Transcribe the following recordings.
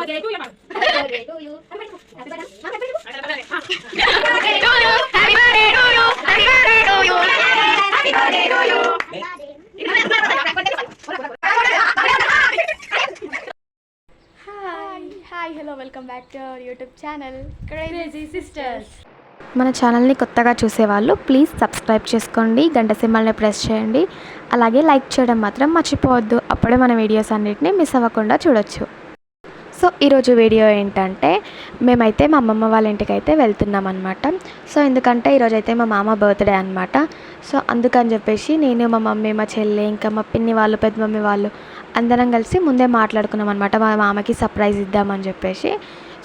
Hi hi hello welcome back to our YouTube channel crazy sisters మన ఛానల్ని కొత్తగా చూసేవాళ్ళు ప్లీజ్ సబ్స్క్రైబ్ చేసుకోండి గంట సింబల్ని ప్రెస్ చేయండి. అలాగే లైక్ చేయడం మాత్రం మర్చిపోవద్దు. అప్పుడే మన వీడియోస్ అన్నిటిని మిస్ అవ్వకుండా చూడొచ్చు. సో ఈరోజు వీడియో ఏంటంటే మేమైతే మా అమ్మమ్మ వాళ్ళ ఇంటికి అయితే వెళ్తున్నాం అనమాట సో ఎందుకంటే ఈరోజు అయితే మా మామ బర్త్డే అనమాట సో అందుకని చెప్పేసి నేను మా మమ్మీ మా చెల్లి ఇంకా మా పిన్ని వాళ్ళు పెద్ద మమ్మీ వాళ్ళు అందరం కలిసి ముందే మాట్లాడుకున్నాం అనమాట మా మామకి సర్ప్రైజ్ ఇద్దామని చెప్పేసి.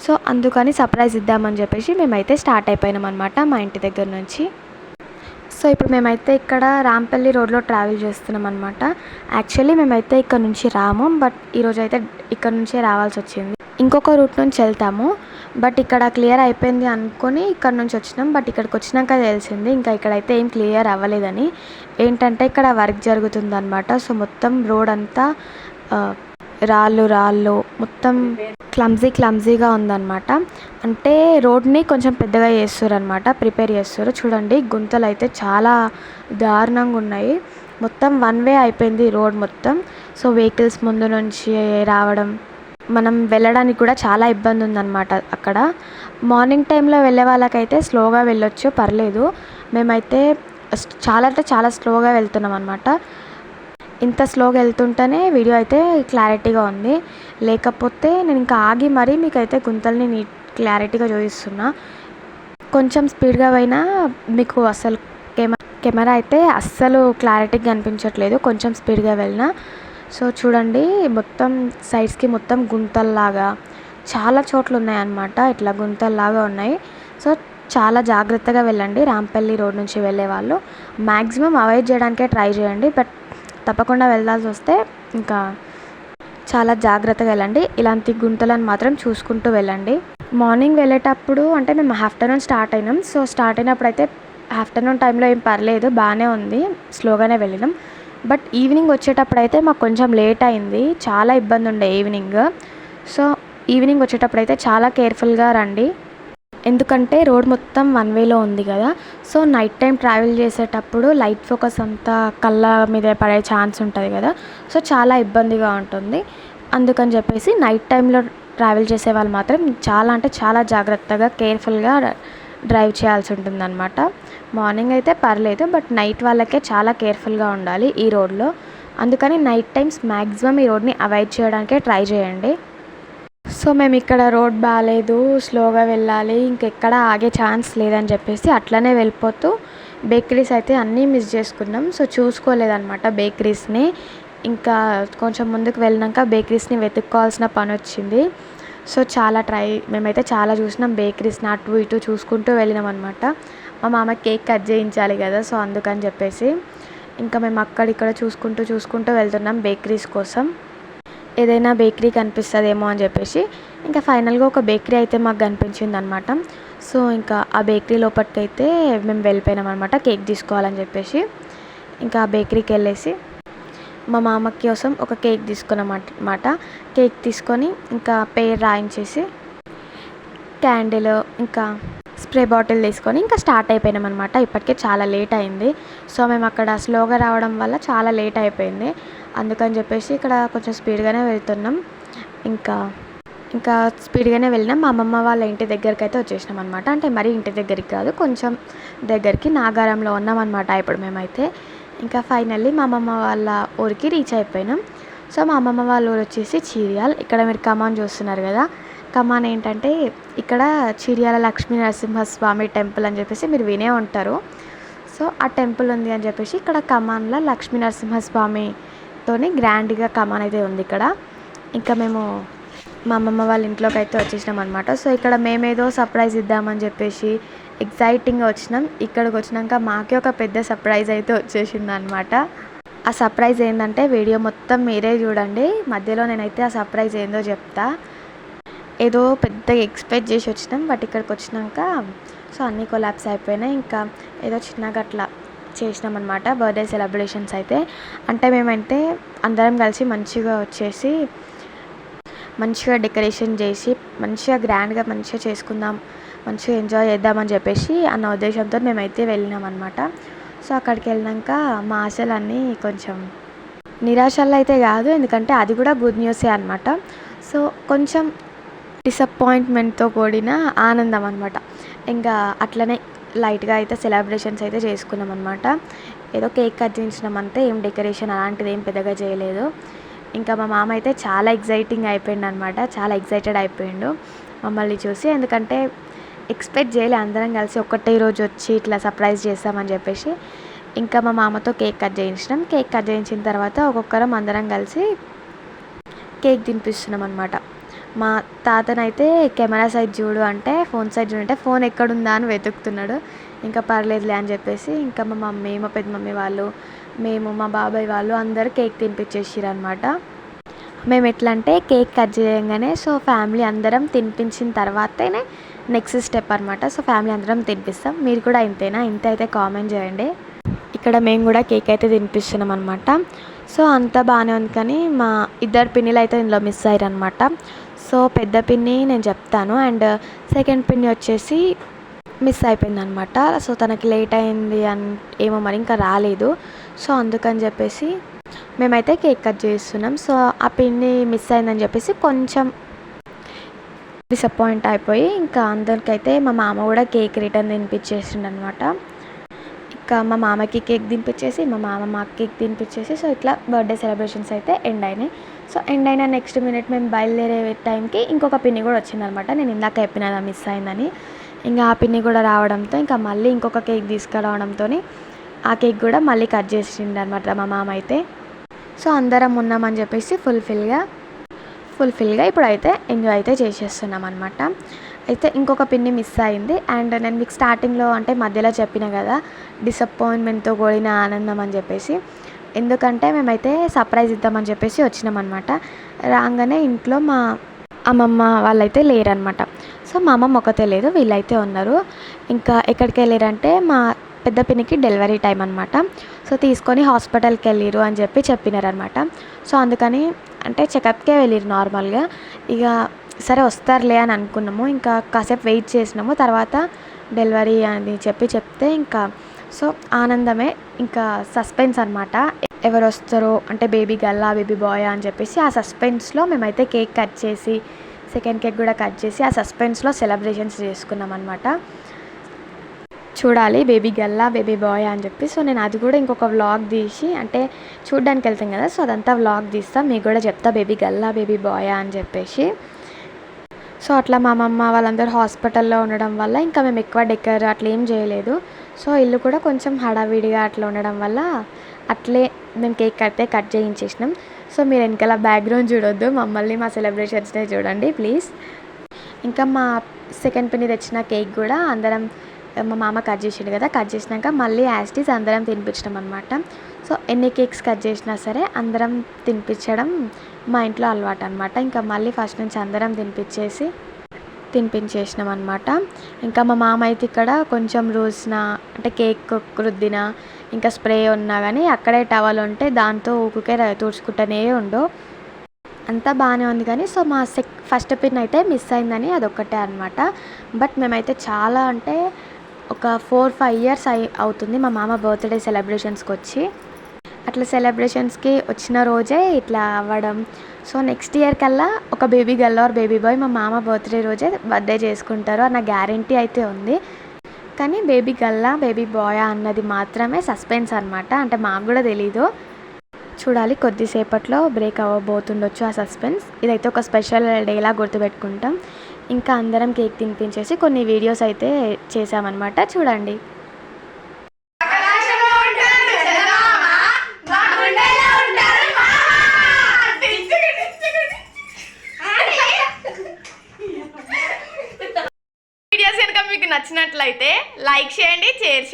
సో అందుకని సర్ప్రైజ్ ఇద్దామని చెప్పేసి మేమైతే స్టార్ట్ అయిపోయినాం అనమాట మా ఇంటి దగ్గర నుంచి. సో ఇప్పుడు మేమైతే ఇక్కడ రాంపల్లి రోడ్లో ట్రావెల్ చేస్తున్నాం అనమాట యాక్చువల్లీ మేమైతే ఇక్కడ నుంచి రాము బట్ ఈరోజు అయితే ఇక్కడ నుంచే రావాల్సి వచ్చింది. ఇంకొక రూట్ నుంచి వెళ్తాము బట్ ఇక్కడ క్లియర్ అయిపోయింది అనుకొని ఇక్కడ నుంచి వచ్చినాం బట్ ఇక్కడికి వచ్చినాక తెలిసింది ఇంకా ఇక్కడైతే ఏం క్లియర్ అవ్వలేదని. ఏంటంటే ఇక్కడ వర్క్ జరుగుతుంది అనమాట సో మొత్తం రోడ్ అంతా రాళ్ళు రాళ్ళు. మొత్తం క్లమ్జీ క్లమ్జీగా ఉందన్నమాట. అంటే రోడ్ని కొంచెం పెద్దగా చేస్తుర్రు అనమాట ప్రిపేర్ చేస్తారు. చూడండి గుంతలు అయితే చాలా దారుణంగా ఉన్నాయి. మొత్తం వన్ వే అయిపోయింది రోడ్ మొత్తం. సో వెహికల్స్ ముందు నుంచి రావడం మనం వెళ్ళడానికి కూడా చాలా ఇబ్బంది ఉందన్నమాట అక్కడ. మార్నింగ్ టైంలో వెళ్ళే వాళ్ళకైతే స్లోగా వెళ్ళొచ్చు పర్లేదు. మేమైతే చాలా అంటే చాలా స్లోగా వెళ్తున్నాం అనమాట ఇంత స్లోగా వెళ్తుంటేనే వీడియో అయితే క్లారిటీగా ఉంది. లేకపోతే నేను ఇంకా ఆగి మరీ మీకైతే గుంతల్ని నీట్ క్లారిటీగా చూపిస్తున్నా. కొంచెం స్పీడ్గా పోయినా మీకు అసలు కెమెరా కెమెరా అయితే అస్సలు క్లారిటీగా అనిపించట్లేదు కొంచెం స్పీడ్గా వెళ్ళినా. సో చూడండి మొత్తం సైడ్స్కి మొత్తం గుంతల్లాగా చాలా చోట్ల ఉన్నాయన్నమాట ఇట్లా గుంతల్లాగా ఉన్నాయి. సో చాలా జాగ్రత్తగా వెళ్ళండి. రాంపల్లి రోడ్ నుంచి వెళ్ళే వాళ్ళు మ్యాక్సిమం అవాయిడ్ చేయడానికే ట్రై చేయండి. బట్ తప్పకుండా వెళ్ళాల్సి వస్తే ఇంకా చాలా జాగ్రత్తగా వెళ్ళండి. ఇలాంటి గుంతలను మాత్రం చూసుకుంటూ వెళ్ళండి. మార్నింగ్ వెళ్ళేటప్పుడు అంటే మేము ఆఫ్టర్నూన్ స్టార్ట్ అయినాం. సో స్టార్ట్ అయినప్పుడు అయితే ఆఫ్టర్నూన్ టైంలో ఏం పర్లేదు బాగానే ఉంది. స్లోగానే వెళ్ళినాం. బట్ ఈవినింగ్ వచ్చేటప్పుడు అయితే మాకు కొంచెం లేట్ అయింది. చాలా ఇబ్బంది ఉండే ఈవినింగ్. సో ఈవినింగ్ వచ్చేటప్పుడు అయితే చాలా కేర్ఫుల్గా రండి. ఎందుకంటే రోడ్ మొత్తం వన్ వేలో ఉంది కదా. సో నైట్ టైం ట్రావెల్ చేసేటప్పుడు లైట్ ఫోకస్ అంతా కళ్ళ మీద పడే ఛాన్స్ ఉంటుంది కదా. సో చాలా ఇబ్బందిగా ఉంటుంది. అందుకని చెప్పేసి నైట్ టైంలో ట్రావెల్ చేసే వాళ్ళు మాత్రం చాలా అంటే చాలా జాగ్రత్తగా కేర్ఫుల్గా డ్రైవ్ చేయాల్సి ఉంటుందన్నమాట. మార్నింగ్ అయితే పర్లేదు బట్ నైట్ వాళ్ళకే చాలా కేర్ఫుల్గా ఉండాలి ఈ రోడ్లో అందుకని నైట్ టైమ్స్ మ్యాక్సిమం ఈ రోడ్ని అవాయిడ్ చేయడానికే ట్రై చేయండి. సో మేము ఇక్కడ రోడ్ బాగాలేదు స్లోగా వెళ్ళాలి ఇంకెక్కడ ఆగే ఛాన్స్ లేదని చెప్పేసి అట్లనే వెళ్ళిపోతూ బేకరీస్ అయితే అన్నీ మిస్ చేసుకున్నాం. సో చూసుకోలేదన్నమాట బేకరీస్ని. ఇంకా కొంచెం ముందుకు వెళ్ళినాక బేకరీస్ని వెతుక్కోవాల్సిన పని వచ్చింది. సో చాలా ట్రై మేమైతే చాలా చూసినాం బేకరీస్ని అటు ఇటు చూసుకుంటూ వెళ్ళినాం అనమాట మా మామ కేక్ కట్ చేయించాలి కదా సో అందుకని చెప్పేసి. ఇంకా మేము అక్కడిక్కడ చూసుకుంటూ చూసుకుంటూ వెళ్తున్నాం బేకరీస్ కోసం. ఏదైనా బేకరీ కనిపిస్తుందేమో అని చెప్పేసి ఇంకా ఫైనల్గా ఒక బేకరీ అయితే మాకు కనిపించింది అనమాట సో ఇంకా ఆ బేకరీ లోపలికైతే మేము వెళ్ళిపోయినాం అనమాట కేక్ తీసుకోవాలని చెప్పేసి. ఇంకా ఆ బేకరీకి వెళ్ళేసి మా మామ కోసం ఒక కేక్ తీసుకున్నమాట అన్నమాట. కేక్ తీసుకొని ఇంకా పేరు రాయించేసి క్యాండిల్ ఇంకా స్ప్రే బాటిల్ తీసుకొని ఇంకా స్టార్ట్ అయిపోయినాం అనమాట ఇప్పటికే చాలా లేట్ అయింది. సో మేము అక్కడ స్లోగా రావడం వల్ల చాలా లేట్ అయిపోయింది. అందుకని చెప్పేసి ఇక్కడ కొంచెం స్పీడ్గానే వెళ్తున్నాం. ఇంకా ఇంకా స్పీడ్గానే వెళ్ళినాం. మా అమ్మమ్మ వాళ్ళ ఇంటి దగ్గరికి అయితే వచ్చేసినాం అనమాట అంటే మరీ ఇంటి దగ్గరికి కాదు కొంచెం దగ్గరికి నాగారంలో ఉన్నామన్నమాట ఇప్పుడు మేమైతే. ఇంకా ఫైనల్లీ మా అమ్మమ్మ వాళ్ళ ఊరికి రీచ్ అయిపోయినాం. సో మా అమ్మమ్మ వాళ్ళ ఊరు వచ్చేసి చీరియాల్. ఇక్కడ మీరు కమాన్ చూస్తున్నారు కదా. కమాన్ ఏంటంటే ఇక్కడ చీరియాల లక్ష్మీ నరసింహస్వామి టెంపుల్ అని చెప్పేసి మీరు వినే ఉంటారు. సో ఆ టెంపుల్ ఉంది అని చెప్పేసి ఇక్కడ కమాన్లో లక్ష్మీ నరసింహస్వామి తోని గ్రాండ్గా కమాన్ అయితే ఉంది ఇక్కడ. ఇంకా మేము మా అమ్మమ్మ వాళ్ళ ఇంట్లోకి అయితే వచ్చేసినాం అనమాట సో ఇక్కడ మేమేదో సర్ప్రైజ్ ఇద్దామని చెప్పేసి ఎగ్జైటింగ్గా వచ్చినాం. ఇక్కడికి వచ్చినాక మాకే ఒక పెద్ద సర్ప్రైజ్ అయితే వచ్చేసింది అనమాట ఆ సర్ప్రైజ్ ఏంటంటే వీడియో మొత్తం మీరే చూడండి. మధ్యలో నేనైతే ఆ సర్ప్రైజ్ ఏందో చెప్తా. ఏదో పెద్దగా ఎక్స్పెక్ట్ చేసి వచ్చినాం. బట్ ఇక్కడికి వచ్చినాక సో అన్నీ కొలాప్స్ అయిపోయినాయి. ఇంకా ఏదో చిన్నగా అట్లా చేసినాం అనమాట బర్త్డే సెలబ్రేషన్స్ అయితే. అంటే మేమైతే అందరం కలిసి మంచిగా వచ్చేసి మంచిగా డెకరేషన్ చేసి మంచిగా గ్రాండ్గా మంచిగా చేసుకుందాం మంచిగా ఎంజాయ్ చేద్దామని చెప్పేసి అన్న ఉద్దేశంతో మేమైతే వెళ్ళినాం అనమాట సో అక్కడికి వెళ్ళినాక మా ఆశలన్నీ కొంచెం నిరాశలు అయితే కాదు ఎందుకంటే అది కూడా గుడ్ న్యూసే అనమాట సో కొంచెం డిసప్పాయింట్మెంట్తో కూడిన ఆనందం అనమాట ఇంకా అట్లనే లైట్గా అయితే సెలబ్రేషన్స్ అయితే చేసుకున్నాం అనమాట ఏదో కేక్ కట్ చేయించినాం అంతే ఏం డెకరేషన్ అలాంటిది ఏం పెద్దగా చేయలేదు. ఇంకా మా మామ అయితే చాలా ఎగ్జైటింగ్ అయిపోయిండు అనమాట చాలా ఎగ్జైటెడ్ అయిపోయిండు మమ్మల్ని చూసి. ఎందుకంటే ఎక్స్పెక్ట్ చేయలే అందరం కలిసి ఒక్కటే రోజు వచ్చి ఇట్లా సర్ప్రైజ్ చేస్తామని చెప్పేసి. ఇంకా మా మామతో కేక్ కట్ చేయించినాం. కేక్ కట్ చేయించిన తర్వాత ఒక్కొక్కరం అందరం కలిసి కేక్ తినిపిస్తున్నాం అనమాట మా తాతనైతే కెమెరా సైడ్ చూడు అంటే ఫోన్ సైడ్ ఉంటే ఫోన్ ఎక్కడుందా అని వెతుకుతున్నాడు. ఇంకా పర్లేదులే అని చెప్పేసి ఇంకా మా మమ్మీ మా పెద్ద మమ్మీ వాళ్ళు మేము మా బాబాయ్ వాళ్ళు అందరూ కేక్ తినిపించేసారు అనమాట మేము ఎట్లా అంటే కేక్ కట్ చేయగానే సో ఫ్యామిలీ అందరం తినిపించిన తర్వాతనే నెక్స్ట్ స్టెప్ అనమాట సో ఫ్యామిలీ అందరం తినిపిస్తాం. మీరు కూడా ఇంతేనా? ఇంత అయితే కామెంట్ చేయండి. ఇక్కడ మేము కూడా కేక్ అయితే తినిపిస్తున్నాం అనమాట సో అంతా బాగానే ఉంది కానీ మా ఇద్దరు పిన్నిలు అయితే ఇందులో మిస్ అయ్యారు అనమాట సో పెద్ద పిన్ని నేను చెప్తాను అండ్ సెకండ్ పిన్ని వచ్చేసి మిస్ అయిపోయింది అనమాట సో తనకి లేట్ అయింది అని ఏమో మరి ఇంకా రాలేదు. సో అందుకని చెప్పేసి మేమైతే కేక్ కట్ చేస్తున్నాం. సో ఆ పిన్ని మిస్ అయిందని చెప్పేసి కొంచెం డిసప్పాయింట్ అయిపోయి ఇంకా అందరికైతే మా మామ కూడా కేక్ రిటర్న్ తినిపించేసిండు అనమాట ఇంకా మా మామకి కేక్ తినిపించేసి మా మామ మాకు కేక్ తినిపించేసి సో ఇట్లా బర్త్డే సెలబ్రేషన్స్ అయితే ఎండ్ అయినాయి. సో ఎండ్ అయిన నెక్స్ట్ మినిట్ మేము బయలుదేరే టైంకి ఇంకొక పిన్ని కూడా వచ్చిందనమాట. నేను ఇందాక చెప్పిన మిస్ అయిందని. ఇంకా ఆ పిన్ని కూడా రావడంతో ఇంకా మళ్ళీ ఇంకొక కేక్ తీసుకురావడంతో ఆ కేక్ కూడా మళ్ళీ కట్ చేసిండు అనమాట మా మామ అయితే. సో అందరం ఉన్నామని చెప్పేసి ఫుల్ఫిల్గా ఫుల్ఫిల్గా ఇప్పుడు అయితే ఎంజాయ్ అయితే చేసేస్తున్నాం అనమాట అయితే ఇంకొక పిన్ని మిస్ అయింది. అండ్ నేను మీకు స్టార్టింగ్లో అంటే మధ్యలో చెప్పిన కదా డిసప్పాయింట్మెంట్తో కూడిన ఆనందం అని చెప్పేసి. ఎందుకంటే మేమైతే సర్ప్రైజ్ ఇద్దామని చెప్పేసి వచ్చినాం అనమాట రాగానే ఇంట్లో మా అమ్మమ్మ వాళ్ళైతే లేరనమాట సో మా అమ్మమ్మ ఒకతే లేదు వీళ్ళైతే ఉన్నారు. ఇంకా ఎక్కడికి వెళ్ళారంటే మా పెద్ద పిన్నికి డెలివరీ టైం అనమాట సో తీసుకొని హాస్పిటల్కి వెళ్ళిరు అని చెప్పి చెప్పినారనమాట సో అందుకని అంటే చెకప్కే వెళ్ళిరు నార్మల్గా ఇక సరే వస్తారులే అని అనుకున్నాము. ఇంకా కాసేపు వెయిట్ చేసినాము. తర్వాత డెలివరీ అని చెప్పి చెప్తే ఇంకా సో ఆనందమే. ఇంకా సస్పెన్స్ అనమాట ఎవరు వస్తారో అంటే బేబీ గల్లా బేబీ బాయ్ అని చెప్పేసి ఆ సస్పెన్స్లో మేమైతే కేక్ కట్ చేసి సెకండ్ కేక్ కూడా కట్ చేసి ఆ సస్పెన్స్లో సెలబ్రేషన్స్ చేసుకున్నాం అనమాట చూడాలి బేబీ గల్లా బేబీ బాయ్ అని చెప్పి. సో నేను అది కూడా ఇంకొక వ్లాగ్ తీసి అంటే చూడ్డానికి వెళ్తాం కదా సో అదంతా వ్లాగ్ తీస్తా. మీకు కూడా చెప్తా బేబీ గల్లా బేబీ బాయ్ అని చెప్పేసి. సో అట్లా మా అమ్మమ్మ వాళ్ళందరూ హాస్పిటల్లో ఉండడం వల్ల ఇంకా మేము ఎక్కువ డెకర్ అట్లా ఏం చేయలేదు. సో ఇల్లు కూడా కొంచెం హడావిడిగా అట్లా ఉండడం వల్ల అట్లే మేము కేక్ కడితే కట్ చేయించేసినాం. సో మీరు వెనకాల బ్యాక్గ్రౌండ్ చూడొద్దు మమ్మల్ని మా సెలబ్రేషన్స్నే చూడండి ప్లీజ్. ఇంకా మా సెకండ్ పిన్ని తెచ్చిన కేక్ కూడా అందరం మా మామ కట్ చేసిండు కదా కట్ చేసినాక మళ్ళీ యాస్టీస్ అందరం తినిపించడం అనమాట సో ఎన్ని కేక్స్ కట్ చేసినా సరే అందరం తినిపించడం మా ఇంట్లో అలవాటు అనమాట ఇంకా మళ్ళీ ఫస్ట్ నుంచి అందరం తినిపించేసి తినిపించేసినాం అనమాట ఇంకా మా మామ అయితే ఇక్కడ కొంచెం రోజున అంటే కేక్ రుద్దిన ఇంకా స్ప్రే ఉన్నా కానీ అక్కడే టవల్ ఉంటే దాంతో ఊకుకే తుడుచుకుంటూనే ఉండు. అంతా బాగానే ఉంది కానీ సో మా సెక్ ఫస్ట్ పిన్ అయితే మిస్ అయిందని అదొక్కటే అనమాట బట్ మేమైతే చాలా అంటే ఒక ఫోర్ ఫైవ్ ఇయర్స్ అయి అవుతుంది మా మామ బర్త్డే సెలబ్రేషన్స్కి వచ్చి అట్లా సెలబ్రేషన్స్కి వచ్చిన రోజే ఇట్లా అవ్వడం. సో నెక్స్ట్ ఇయర్ కల్లా ఒక baby girl or baby boy మా మామ బర్త్డే రోజే బర్త్డే చేసుకుంటారు అన్న గ్యారంటీ అయితే ఉంది. కానీ బేబీ గల్లా బేబీ బాయ్ అన్నది మాత్రమే సస్పెన్స్ అనమాట అంటే మాకు కూడా తెలీదు. చూడాలి కొద్దిసేపట్లో బ్రేక్ అవ్వబోతుండొచ్చు ఆ సస్పెన్స్. ఇదైతే ఒక స్పెషల్ డేలా గుర్తుపెట్టుకుంటాం. ఇంకా అందరం కేక్ తినిపించేసి కొన్ని వీడియోస్ అయితే చేసామన్నమాట. చూడండి ఆకాశంలో ఉంటారు చందమామ, మా గుండెల్లో ఉంటారు మామ. టిచ్చుకు, టిచ్చుకు, టిచ్చుకు. వీడియోస్ కనుక మీకు నచ్చినట్లయితే లైక్